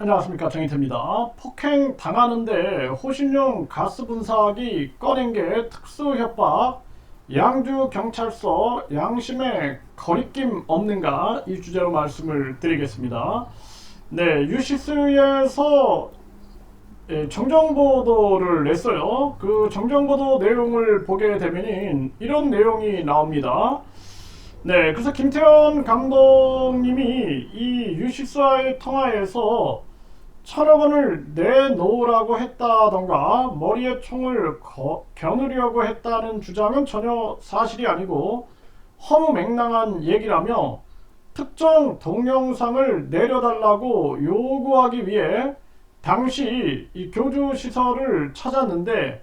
안녕하십니까 정희태입니다. 폭행 당하는데 호신용 가스 분사기 꺼낸 게 특수 협박 양주 경찰서 양심에 거리낌 없는가 이 주제로 말씀을 드리겠습니다. 네 유시스에서 예, 정정보도를 냈어요. 그 정정보도 내용을 보게 되면 이런 내용이 나옵니다. 네, 그래서 김태현 감독님이 이 유시스와의 통화에서 천억 원을 내놓으라고 했다던가 머리에 총을 거, 겨누려고 했다는 주장은 전혀 사실이 아니고 허무맹랑한 얘기라며 특정 동영상을 내려달라고 요구하기 위해 당시 이 교주 시설을 찾았는데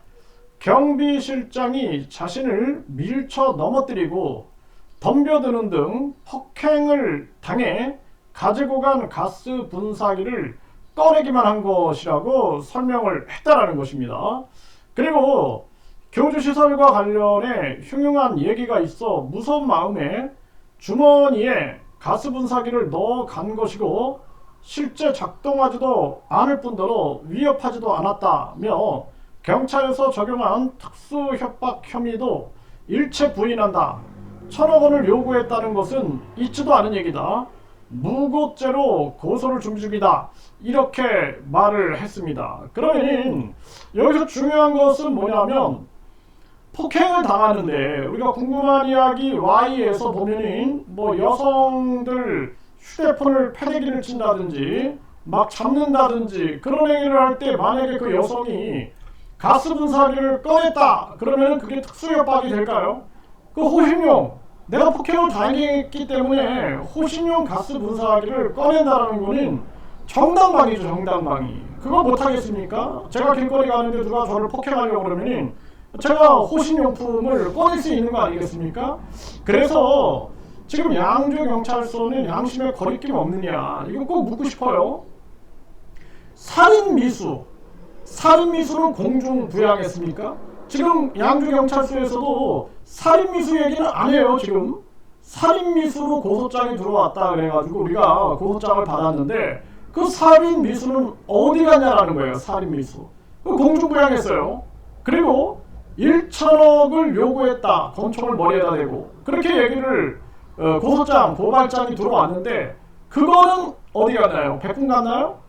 경비실장이 자신을 밀쳐 넘어뜨리고 덤벼드는 등 폭행을 당해 가지고 간 가스 분사기를 꺼내기만 한 것이라고 설명을 했다라는 것입니다. 그리고 교주시설과 관련해 흉흉한 얘기가 있어 무서운 마음에 주머니에 가스 분사기를 넣어 간 것이고 실제 작동하지도 않을 뿐더러 위협하지도 않았다며 경찰에서 적용한 특수협박 혐의도 일체 부인한다. 천억 원을 요구했다는 것은 있지도 않은 얘기다. 무고죄로 고소를 중중이다. 이렇게 말을 했습니다. 그러면 여기서 중요한 것은 뭐냐면 폭행을 당하는데 우리가 궁금한 이야기 Y에서 보면은 뭐 여성들 휴대폰을 패대기를 친다든지 막 잡는다든지 그런 행위를 할 때 만약에 그 여성이 가스 분사기를 꺼냈다 그러면 그게 특수협박이 될까요? 그 호신용 내가 폭행을 당했기 때문에 호신용 가스 분사기를 꺼낸다라는 거는 정당방위죠 정당방위 그거 못하겠습니까? 제가 길거리 가는데 누가 저를 폭행하려고 그러면은 제가 호신용품을 꺼낼 수 있는 거 아니겠습니까? 그래서 지금 양주 경찰서는 양심에 거리낌 없느냐 이거 꼭 묻고 싶어요 살인 미수 살인 미수는 공중 부양했습니까? 지금 양주 경찰서에서도 살인 미수 얘기는 안 해요 지금. 살인 미수로 고소장이 들어왔다 그래가지고 우리가 고소장을 받았는데 그 살인 미수는 어디 갔냐라는 거예요 살인 미수. 그 공중 부양했어요. 그리고 1천억을 요구했다 권총을 머리에다 대고. 그렇게 얘기를 어, 고소장 고발장이 들어왔는데 그거는 어디 갔나요? 백분 갔나요?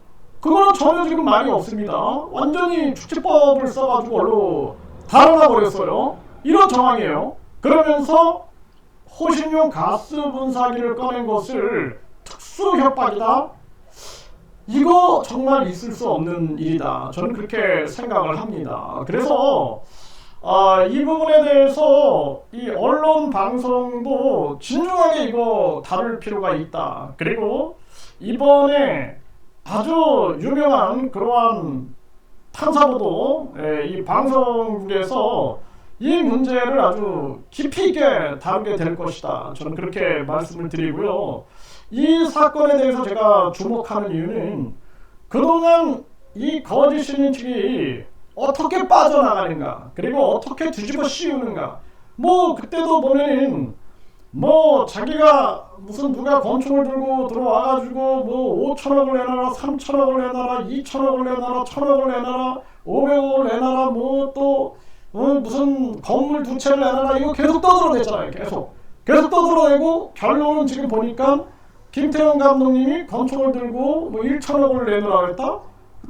그거는 전혀 지금 말이 없습니다. 완전히 축지법을 써가지고 얼로 달아나 버렸어요. 이런 정황이에요. 그러면서 호신용 가스 분사기를 꺼낸 것을 특수 협박이다. 이거 정말 있을 수 없는 일이다. 저는 그렇게 생각을 합니다. 그래서 아, 이 부분에 대해서 이 언론 방송도 진중하게 이거 다룰 필요가 있다. 그리고 이번에 아주 유명한 그러한 탐사보도 예, 이 방송국에서 이 문제를 아주 깊이 있게 다루게 될 것이다. 저는 그렇게 말씀을 드리고요. 이 사건에 대해서 제가 주목하는 이유는 그동안 이 거짓 신인 측이 어떻게 빠져나가는가, 그리고 어떻게 뒤집어 씌우는가. 뭐 그때도 보면은 뭐 자기가 무슨 누가 권총을 들고 들어와가지고 뭐 5천억을 내놔라 3천억을 내놔라 2천억을 내놔라 1천억을 내놔라 500억을 내놔라 뭐또 어, 무슨 건물 두 채를 내놔라 이거 계속 떠들어댔잖아요 계속 계속 떠들어대고 결론은 지금 보니까 김태형 감독님이 권총을 들고 뭐 1천억을 내놓으라 그랬다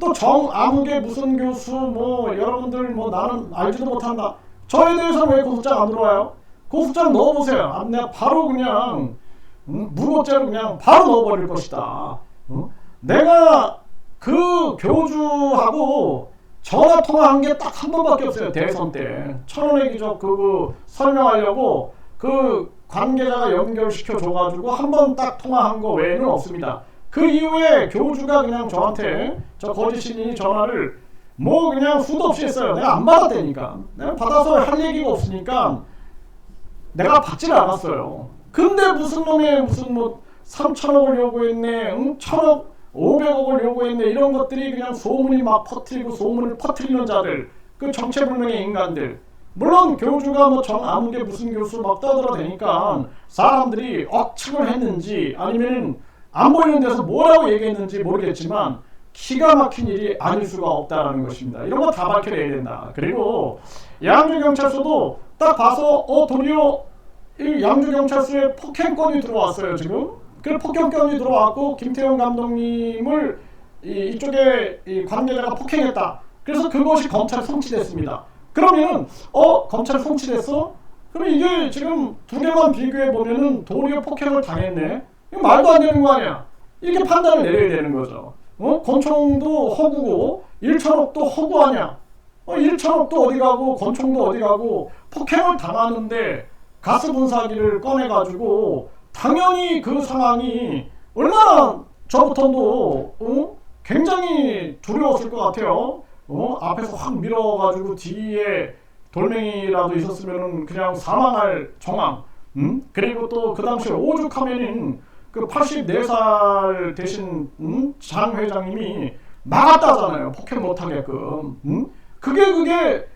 또 정아무개 무슨 교수 뭐 여러분들 뭐 나는 알지도 못한다 저에 대해서는 왜 고소장 안 들어와요? 고소장 넣어보세요. 아, 내가 바로 그냥 응? 무고죄로 그냥 바로 넣어버릴 것이다. 응? 내가 그 교주하고 전화 통화한 게 딱 한 번밖에 없어요. 대선 때 천원의 기적 그거 설명하려고 그 관계자가 연결시켜 줘가지고 한 번 딱 통화한 거 외에는 없습니다. 그 이후에 교주가 그냥 저한테 저 거짓 신인이 전화를 뭐 그냥 수도 없이 했어요. 내가 안 받았다니까. 내가 받아서 할 얘기가 없으니까 내가 받지를 않았어요. 근데 무슨 놈의 무슨 뭐 3천억을 요구했네, 응? 천억, 500억을 요구했네 이런 것들이 그냥 소문이 막 퍼뜨리고 소문을 퍼뜨리는 자들, 그 정체불명의 인간들. 물론 교주가 뭐 정 아무개 무슨 교수 막 떠들어대니까 사람들이 억측을 했는지 아니면 안 보이는 데서 뭐라고 얘기했는지 모르겠지만 기가 막힌 일이 아닐 수가 없다라는 것입니다. 이런 거 다 밝혀내야 된다. 그리고 양주 경찰서도 딱 봐서 어 도리어 이 양주 경찰서에 폭행건이 들어왔어요 지금. 그 폭행건이 들어왔고 김태형 감독님을 이, 이쪽에 이 관계자가 폭행했다. 그래서 그것이 검찰 송치됐습니다. 그러면 어 검찰 송치됐어? 그럼 이게 지금 두 개만 비교해 보면은 도리어 폭행을 당했네. 이거 말도 안 되는 거 아니야? 이렇게 판단을 내려야 되는 거죠. 어? 권총도 허구고 일천옥도 허구 아니야? 어, 일천옥도 어디 가고 권총도 어디 가고 폭행을 당하는데 가스 분사기를 꺼내 가지고 당연히 그 상황이 얼마나 저부터도 어? 굉장히 두려웠을 것 같아요. 어? 앞에서 확 밀어가지고 뒤에 돌멩이라도 있었으면 그냥 사망할 정황. 음? 그리고 또 그 당시에 오죽하면은 그 84살 되신 음? 장 회장님이 막았다잖아요. 폭행 못하게끔. 음? 그게 그게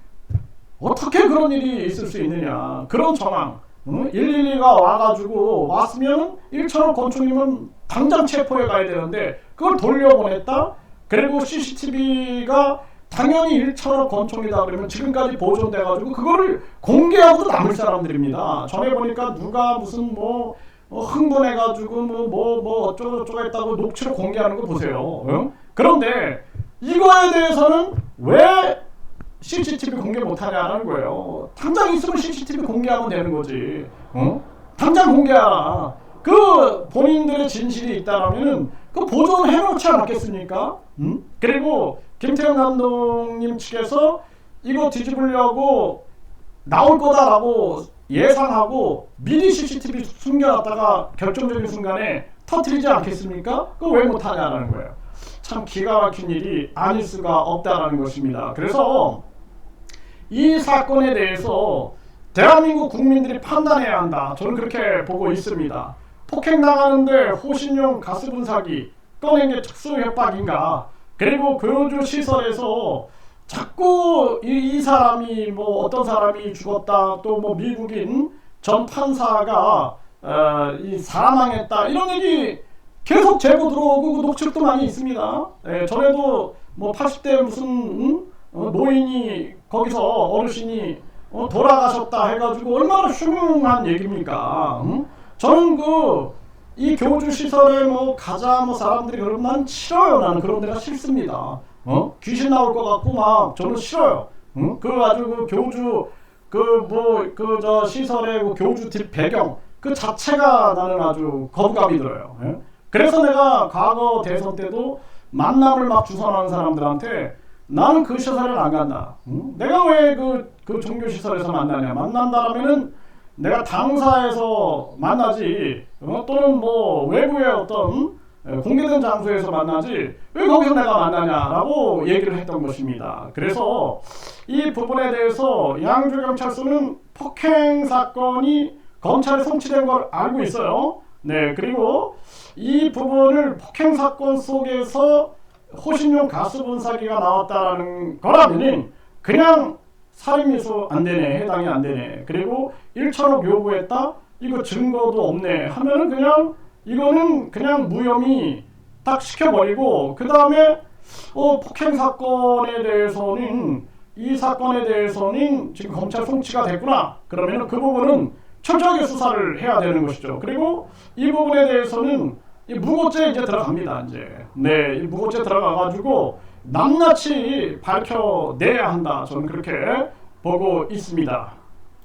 어떻게 그런 일이 있을 수 있느냐. 그런 정황. 음? 112가 와가지고 왔으면 1천원 건축님은 당장 체포해 가야 되는데 그걸 돌려보냈다. 그리고 CCTV가 당연히 1천원 건총이다 그러면 지금까지 보존돼가지고 그거를 공개하고도 남을 사람들입니다. 전에 보니까 누가 무슨 뭐 어, 흥분해가지고 뭐 뭐 뭐 어쩌고 저쩌고 했다고 녹취를 공개하는 거 보세요. 응? 그런데 이거에 대해서는 왜 CCTV 공개 못하냐는 거예요. 당장 있으면 CCTV 공개하면 되는 거지. 어? 당장 공개하라. 그 본인들의 진실이 있다라면은 그 보존해 놓지 않았겠습니까? 음? 그리고 김태형 감독님 측에서 이거 뒤집으려고 나올 거다라고 예상하고 미리 CCTV 숨겨놨다가 결정적인 순간에 터트리지 않겠습니까? 그거 왜 못하냐는 거예요. 참 기가 막힌 일이 아닐 수가 없다라는 것입니다. 그래서 이 사건에 대해서 대한민국 국민들이 판단해야 한다. 저는 그렇게 보고 있습니다. 폭행 나가는데 호신용 가스 분 사기 꺼낸 게 특수 협박인가? 그리고 교주 시설에서 자꾸 이, 이 사람이 뭐 어떤 사람이 죽었다 또 뭐 미국인 전 판사가 어, 이 사망했다 이런 얘기 계속 제보 들어오고 그 녹취록도 많이 있습니다. 예, 전에도 뭐 80대 무슨 음? 어, 노인이 거기서 어르신이 어, 돌아가셨다 해가지고 얼마나 흉흉한 얘기입니까? 음? 저는 그 이 교주 시설에 뭐 가자 뭐 사람들이 그러면 난 싫어요. 나는 그런 데가 싫습니다. 어? 귀신 나올 것 같고 막 저는 싫어요. 응? 그 아주 그 교주 그 뭐 그 저 시설의 그 교주 뒷 배경 그 자체가 나는 아주 거부감이 들어요. 예? 그래서 내가 과거 대선 때도 만남을 막 주선하는 사람들한테 나는 그 시설에 안 간다. 응? 내가 왜그 그 종교 시설에서 만나냐? 만난다라면은 내가 당사에서 만나지 어? 또는 뭐 외부의 어떤 에, 공개된 장소에서 만나지 왜 거기서 내가 만나냐라고 얘기를 했던 것입니다. 그래서 이 부분에 대해서 양주 경찰서는 폭행 사건이 검찰에 송치된 걸 알고 있어요. 네 그리고 이 부분을 폭행 사건 속에서 호신용 가스 분사기가 나왔다라는 거라면은 그냥 살인미수 안 되네 해당이 안 되네. 그리고 1천억 요구했다? 이거 증거도 없네. 하면은 그냥 이거는 그냥 무혐의 딱 시켜버리고 그 다음에 어, 폭행 사건에 대해서는 이 사건에 대해서는 지금 검찰 송치가 됐구나. 그러면 그 부분은 철저하게 수사를 해야 되는 것이죠. 그리고 이 부분에 대해서는 이 무고죄 이제 들어갑니다 이제 네 이 무고죄 들어가 가지고 낱낱이 밝혀내야 한다 저는 그렇게 보고 있습니다.